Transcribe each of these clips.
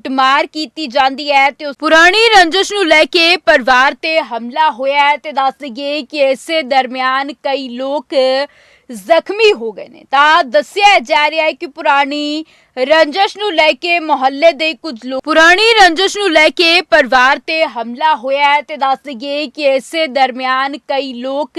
ਕੁੱਟਮਾਰ ਕੀਤੀ ਜਾਂਦੀ ਹੈ ਤੇ ਉਸ ਪੁਰਾਣੀ ਰੰਜਿਸ਼ ਨੂੰ ਲੈ ਕੇ ਪਰਿਵਾਰ ਤੇ ਹਮਲਾ ਹੋਇਆ ਹੈ ਤੇ ਦੱਸ ਦਈਏ ਕਿ ਇਸੇ ਦਰਮਿਆਨ ਕਈ ਲੋਕ ਜ਼ਖਮੀ ਹੋ ਗਏ ਨੇ। ਤਾਂ ਦੱਸਿਆ ਜਾ ਰਿਹਾ ਹੈ ਕਿ ਪੁਰਾਣੀ ਰੰਜਸ਼ ਨੂੰ ਲੈ ਕੇ ਮੁਹੱਲੇ ਦੇ ਕੁਝ ਲੋਕ ਪੁਰਾਣੀ ਰੰਜਿਸ਼ ਨੂੰ ਲੈ ਕੇ ਪਰਿਵਾਰ ਤੇ ਹਮਲਾ ਹੋਇਆ ਹੈ ਤੇ ਦੱਸ ਦਈਏ ਕਿ ਇਸੇ ਦਰਮਿਆਨ ਕਈ ਲੋਕ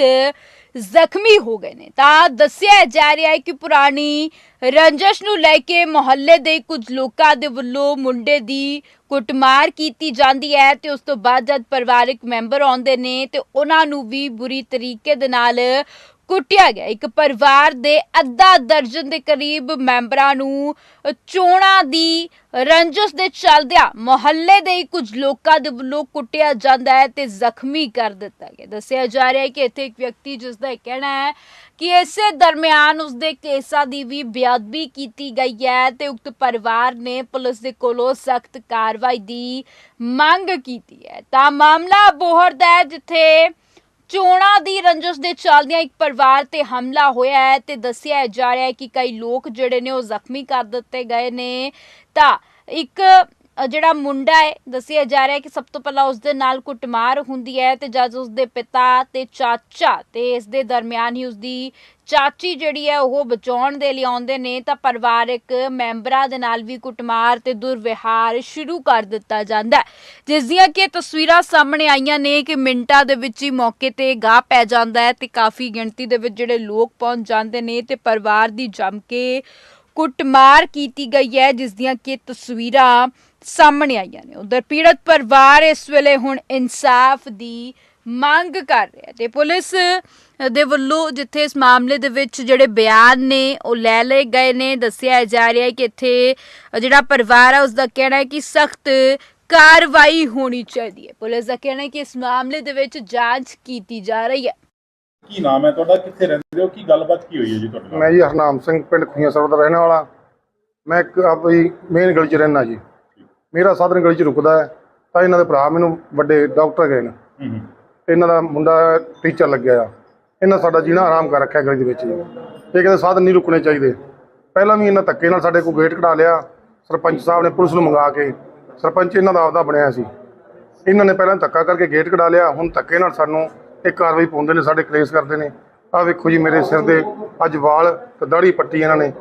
ਜ਼ਖਮੀ ਹੋ ਗਏ ਨੇ। ਤਾਂ ਦੱਸਿਆ ਜਾ ਰਿਹਾ ਹੈ ਕਿ ਪੁਰਾਣੀ ਰੰਜਸ਼ ਨੂੰ ਲੈ ਕੇ ਮੁਹੱਲੇ ਦੇ ਕੁਝ ਲੋਕਾਂ ਦੇ ਵੱਲੋਂ ਮੁੰਡੇ ਦੀ ਕੁੱਟਮਾਰ ਕੀਤੀ ਜਾਂਦੀ ਹੈ ਤੇ ਉਸ ਤੋਂ ਬਾਅਦ ਜਦ ਪਰਿਵਾਰਕ ਮੈਂਬਰ ਆਉਂਦੇ ਨੇ ਤੇ ਉਹਨਾਂ ਨੂੰ ਵੀ ਬੁਰੀ ਤਰੀਕੇ ਦੇ ਨਾਲ ਕੁੱਟਿਆ ਗਿਆ। ਇੱਕ ਪਰਿਵਾਰ ਦੇ ਅੱਧਾ ਦਰਜਨ ਦੇ ਕਰੀਬ ਮੈਂਬਰਾਂ ਨੂੰ ਚੋਣਾਂ ਦੀ ਰੰਜਸ ਦੇ ਚੱਲਦਿਆਂ ਮੁਹੱਲੇ ਦੇ ਹੀ ਕੁਝ ਲੋਕਾਂ ਦੇ ਵੱਲੋਂ ਕੁੱਟਿਆ ਜਾਂਦਾ ਹੈ ਤੇ ਜ਼ਖਮੀ ਕਰ ਦਿੱਤਾ ਗਿਆ। ਦੱਸਿਆ ਜਾ ਰਿਹਾ ਹੈ ਕਿ ਇੱਥੇ ਇੱਕ ਵਿਅਕਤੀ ਜਿਸ ਦਾ ਇਹ ਕਹਿਣਾ ਹੈ ਕਿ ਇਸੇ ਦਰਮਿਆਨ ਉਸਦੇ ਕੇਸਾਂ ਦੀ ਵੀ ਬੇਅਦਬੀ ਕੀਤੀ ਗਈ ਹੈ ਤੇ ਉਕਤ ਪਰਿਵਾਰ ਨੇ ਪੁਲਿਸ ਦੇ ਕੋਲੋਂ ਸਖਤ ਕਾਰਵਾਈ ਦੀ ਮੰਗ ਕੀਤੀ ਹੈ। ਤਾਂ ਮਾਮਲਾ ਬੋਹਰ ਦਾ ਹੈ ਜਿੱਥੇ ਚੋਣਾਂ ਦੀ ਰੰਜਸ ਦੇ ਚੱਲਦਿਆਂ ਇੱਕ ਪਰਿਵਾਰ ਤੇ ਹਮਲਾ ਹੋਇਆ ਹੈ ਤੇ ਦੱਸਿਆ ਜਾ ਰਿਹਾ ਹੈ ਕਿ ਕਈ ਲੋਕ ਜਿਹੜੇ ਨੇ ਉਹ ਜ਼ਖਮੀ ਕਰ ਦਿੱਤੇ ਗਏ ਨੇ। ਤਾਂ ਇੱਕ ਜਿਹੜਾ ਮੁੰਡਾ ਹੈ, ਦੱਸਿਆ ਜਾ ਰਿਹਾ ਹੈ ਕਿ ਸਭ ਤੋਂ ਪਹਿਲਾਂ ਉਸ ਦੇ ਨਾਲ ਕੁੱਟਮਾਰ ਹੁੰਦੀ ਹੈ ਤੇ ਜਦ ਉਸ ਦੇ ਪਿਤਾ ਤੇ ਚਾਚਾ ਤੇ ਇਸ ਦੇ ਦਰਮਿਆਨ ਹੀ ਉਸ ਦੀ ਚਾਚੀ ਜਿਹੜੀ ਹੈ, ਉਹ ਬਚਾਉਣ ਦੇ ਲਈ ਆਉਂਦੇ ਨੇ, ਤਾਂ ਪਰਿਵਾਰਕ ਮੈਂਬਰਾਂ ਦੇ ਨਾਲ ਵੀ ਕੁੱਟਮਾਰ ਤੇ ਦੁਰਵਿਹਾਰ ਸ਼ੁਰੂ ਕਰ ਦਿੱਤਾ ਜਾਂਦਾ ਹੈ। ਜਿਸ ਦੀਆਂ ਕਿ ਤਸਵੀਰਾਂ ਸਾਹਮਣੇ ਆਈਆਂ ਨੇ ਕਿ ਮਿੰਟਾਂ ਦੇ ਵਿੱਚ ਹੀ ਮੌਕੇ ਤੇ ਗਾਹ ਪੈ ਜਾਂਦਾ ਹੈ ਤੇ ਕਾਫੀ ਗਿਣਤੀ ਦੇ ਵਿੱਚ ਜਿਹੜੇ ਲੋਕ ਪਹੁੰਚ ਜਾਂਦੇ ਨੇ ਤੇ ਪਰਿਵਾਰ ਦੀ ਜੰਮ ਕੇ ਕੁੱਟਮਾਰ ਕੀਤੀ ਗਈ ਹੈ, ਜਿਸ ਦੀਆਂ ਕਿ ਤਸਵੀਰਾਂ ਸਾਹਮਣੇ ਆਈਆਂ ਨੇ। ਉਧਰ ਪੀੜਤ ਪਰਿਵਾਰ ਇਸ ਵੇਲੇ ਹੁਣ ਇਨਸਾਫ ਦੀ ਮੰਗ ਕਰ ਰਿਹਾ ਤੇ ਪੁਲਿਸ ਦੇ ਵੱਲੋਂ ਜਿੱਥੇ ਇਸ ਮਾਮਲੇ ਦੇ ਵਿੱਚ ਜਿਹੜੇ ਬਿਆਨ ਨੇ, ਉਹ ਲੈ ਲਏ ਗਏ ਨੇ। ਦੱਸਿਆ ਜਾ ਰਿਹਾ ਹੈ ਕਿ ਇੱਥੇ ਜਿਹੜਾ ਪਰਿਵਾਰ ਹੈ ਉਸ ਦਾ ਕਹਿਣਾ ਹੈ ਕਿ ਸਖਤ ਕਾਰਵਾਈ ਹੋਣੀ ਚਾਹੀਦੀ ਹੈ। ਪੁਲਿਸ ਦਾ ਕਹਿਣਾ ਹੈ ਕਿ ਇਸ ਮਾਮਲੇ ਦੇ ਵਿੱਚ ਜਾਂਚ ਕੀਤੀ ਜਾ ਰਹੀ ਹੈ। ਕੀ ਨਾਮ ਹੈ ਤੁਹਾਡਾ? ਕਿੱਥੇ ਰਹਿੰਦੇ ਹੋ? ਕੀ ਗੱਲਬਾਤ ਕੀ ਹੋਈ ਹੈ ਜੀ ਤੁਹਾਡੇ ਨਾਲ? ਮੈਂ ਜੀ ਹਰਨਾਮ ਸਿੰਘ ਪਿੰਡ ਖੁਈਆਂ ਸਰਵਰ ਦਾ ਰਹਿਣ ਵਾਲਾ। ਮੈਂ ਇੱਕ ਆਪਣੀ ਮੇਨ ਗਲੀ 'ਚ ਰਹਿਣਾ ਜੀ। ਮੇਰਾ ਸਾਧਨ ਗਲੀ 'ਚ ਰੁਕਦਾ ਹੈ ਤਾਂ ਇਹਨਾਂ ਦੇ ਭਰਾ ਮੈਨੂੰ ਵੱਡੇ ਡਾਕਟਰ ਗਏ ਨੇ। ਹੂੰ ਹੂੰ। ਇਹਨਾਂ ਦਾ ਮੁੰਡਾ ਟੀਚਰ ਲੱਗਿਆ ਆ। ਇਹਨਾਂ ਸਾਡਾ ਜੀਣਾ ਆਰਾਮ ਕਰ ਰੱਖਿਆ ਗਲੀ ਦੇ ਵਿੱਚ ਜੀ। ਇਹ ਕਹਿੰਦੇ ਸਾਧਨ ਨਹੀਂ ਰੁਕਣੇ ਚਾਹੀਦੇ। ਪਹਿਲਾਂ ਵੀ ਇਹਨਾਂ ਧੱਕੇ ਨਾਲ ਸਾਡੇ ਕੋਲ ਗੇਟ ਕਢਾ ਲਿਆ। ਸਰਪੰਚ ਸਾਹਿਬ ਨੇ ਪੁਲਿਸ ਨੂੰ ਮੰਗਾ ਕੇ ਸਰਪੰਚ ਇਹਨਾਂ ਦਾ ਆਪਦਾ ਬਣਿਆ ਸੀ। ਇਹਨਾਂ ਨੇ ਪਹਿਲਾਂ ਧੱਕਾ ਕਰਕੇ ਗੇਟ ਕਢਾ ਲਿਆ। ਹੁਣ ਧੱਕੇ ਨਾਲ ਸਾਨੂੰ ਇਹ ਕਾਰਵਾਈ ਪਾਉਂਦੇ ਨੇ, ਸਾਡੇ ਕਲੇਸ਼ ਕਰਦੇ ਨੇ। ਆਹ ਵੇਖੋ ਜੀ ਮੇਰੇ ਸਿਰ ਦੇ ਅੱਜ ਵਾਲ ਤੇ ਦਾੜੀ ਪੱਟੀ ਇਹਨਾਂ ਨੇ।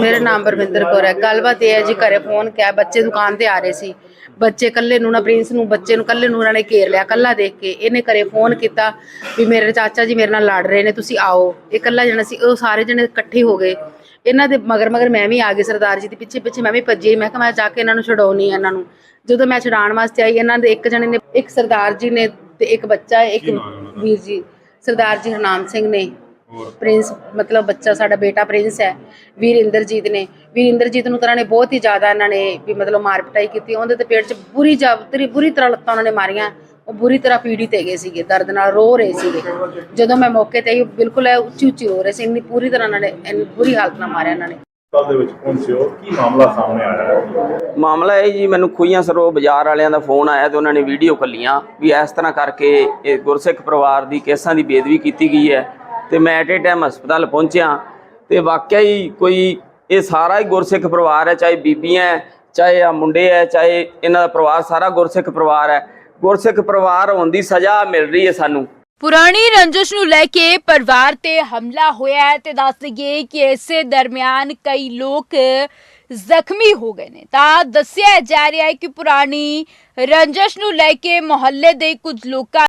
ਮੇਰਾ ਨਾਮ ਪਰਵਿੰਦਰ ਕੌਰ ਹੈ। ਗੱਲਬਾਤ ਇਹ ਹੈ ਜੀ, ਘਰੇ ਫੋਨ ਕਿਹਾ, ਬੱਚੇ ਦੁਕਾਨ ਤੇ ਆ ਰਹੇ ਸੀ। ਬੱਚੇ ਕੱਲੇ ਨੂੰ ਨਾ, ਪ੍ਰਿੰਸ ਨੂੰ, ਬੱਚੇ ਨੂੰ ਕੱਲੇ ਨੂੰ ਉਹਨਾਂ ਨੇ ਘੇਰ ਲਿਆ ਕੱਲਾ ਦੇਖ ਕੇ। ਇਹਨੇ ਘਰੇ ਫੋਨ ਕੀਤਾ ਵੀ ਮੇਰੇ ਚਾਚਾ ਜੀ ਮੇਰੇ ਨਾਲ ਲੜ ਰਹੇ ਨੇ, ਤੁਸੀਂ ਆਓ। ਇਹ ਕੱਲਾ ਜਣਾ ਸੀ, ਉਹ ਸਾਰੇ ਜਣੇ ਇਕੱਠੇ ਹੋ ਗਏ। ਇਹਨਾਂ ਦੇ ਮਗਰ ਮਗਰ ਮੈਂ ਵੀ ਆ ਗਈ ਸਰਦਾਰ ਜੀ ਦੇ, ਪਿੱਛੇ ਪਿੱਛੇ ਮੈਂ ਵੀ ਭੱਜੀ ਮੈਂ ਕਿਹਾ, ਮੈਂ ਜਾ ਕੇ ਇਹਨਾਂ ਨੂੰ ਛਡਾਉਣੀ ਇਹਨਾਂ ਨੂੰ। ਜਦੋਂ ਮੈਂ ਛਡਾਉਣ ਵਾਸਤੇ ਆਈ, ਇਹਨਾਂ ਦੇ ਇੱਕ ਜਣੇ ਨੇ, ਇੱਕ ਸਰਦਾਰ ਜੀ ਨੇ ਤੇ ਇੱਕ ਬੱਚਾ ਇੱਕ ਕੀ ਨਾਮ ਹੈ ਉਹਨਾਂ ਦਾ? ਵੀਰ ਜੀ ਸਰਦਾਰ ਜੀ ਹਰਨਾਮ ਸਿੰਘ ਨੇ। ਹੋਰ? ਪ੍ਰਿੰਸ ਮਤਲਬ ਬੱਚਾ ਸਾਡਾ ਬੇਟਾ ਪ੍ਰਿੰਸ ਹੈ ਵੀਰ ਇੰਦਰਜੀਤ ਨੇ। ਵੀਰ ਇੰਦਰਜੀਤ ਨੂੰ ਤਾਂ ਇਹਨਾਂ ਨੇ ਬਹੁਤ ਹੀ ਜ਼ਿਆਦਾ ਇਹਨਾਂ ਨੇ ਵੀ ਮਤਲਬ ਮਾਰ ਪਿਟਾਈ ਕੀਤੀ। ਉਹਦੇ ਤੇ ਪੇਟ 'ਚ ਬੁਰੀ ਜਾਬਤਰੀ ਬੁਰੀ ਤਰ੍ਹਾਂ ਲੱਤਾਂ ਉਹਨਾਂ ਨੇ ਮਾਰੀਆਂ। ਉਹ ਬੁਰੀ ਤਰ੍ਹਾਂ ਪੀੜੀ ਤੇ ਗਏ ਸੀਗੇ ਦਰਦ ਨਾਲ ਰੋ ਰਹੇ ਸੀਗੇ। ਜਦੋਂ ਮੈਂ ਮੌਕੇ ਤੇ ਆਈ ਉਹ ਬਿਲਕੁਲ ਐ ਉੱਚੀ ਉੱਚੀ ਰੋ ਰਹੇ ਸੀ। ਇੰਨੀ ਪੂਰੀ ਤਰ੍ਹਾਂ ਉਹਨਾਂ ਨੇ ਇੰਨੀ ਬੁਰੀ ਹਾਲਤ ਨਾਲ ਮਾਰਿਆ ਇਹਨਾਂ ਨੇ। ਹਸਪਤਾਲ ਦੇ ਵਿੱਚ ਪਹੁੰਚੇ ਕੀ ਮਾਮਲਾ ਸਾਹਮਣੇ ਆਇਆ ਹੈ? ਮਾਮਲਾ ਇਹ ਜੀ ਮੈਨੂੰ ਖੂਈਆਂ ਸਰੋ ਬਾਜ਼ਾਰ ਵਾਲਿਆਂ ਦਾ ਫੋਨ ਆਇਆ ਤੇ ਉਹਨਾਂ ਨੇ ਵੀਡੀਓ ਕੱਲੀਆਂ ਵੀ ਇਸ ਤਰ੍ਹਾਂ ਕਰਕੇ ਇਹ ਗੁਰਸਿੱਖ ਪਰਿਵਾਰ ਦੀ ਕੇਸਾਂ ਦੀ ਬੇਦਵੀ ਕੀਤੀ ਗਈ ਹੈ ਤੇ ਮੈਂ ਐਟ ਏ ਟਾਈਮ ਹਸਪਤਾਲ ਪਹੁੰਚਿਆ ਤੇ ਵਾਕਿਆ ਹੀ ਕੋਈ ਇਹ ਸਾਰਾ ਹੀ ਗੁਰਸਿੱਖ ਪਰਿਵਾਰ ਹੈ ਚਾਹੇ ਬੀਬੀਆਂ ਹੈ, ਚਾਹੇ ਆ ਮੁੰਡੇ ਹੈ ਚਾਹੇ ਇਹਨਾਂ ਦਾ ਪਰਿਵਾਰ ਸਾਰਾ ਗੁਰਸਿੱਖ ਪਰਿਵਾਰ ਹੈ। ਗੁਰਸਿੱਖ ਪਰਿਵਾਰ ਹੋਣ ਦੀ ਸਜ਼ਾ ਮਿਲ ਰਹੀ ਹੈ ਸਾਨੂੰ। ਪੁਰਾਣੀ ਰੰਜਿਸ਼ ਨੂੰ ਲੈ ਕੇ ਪਰਿਵਾਰ ਤੇ ਹਮਲਾ ਹੋਇਆ ਹੈ ਤੇ ਦੱਸ ਦਈਏ ਕਿ ਇਸੇ ਦਰਮਿਆਨ ਕਈ ਲੋਕ ਜ਼ਖਮੀ ਹੋ ਗਏ ਨੇ। ਤਾਂ ਦੱਸਿਆ ਜਾ ਰਿਹਾ ਹੈ ਕਿ ਪੁਰਾਣੀ ਰੰਜਿਸ਼ ਨੂੰ ਲੈ ਕੇ ਮੁਹੱਲੇ ਦੇ ਕੁਝ ਲੋਕਾਂ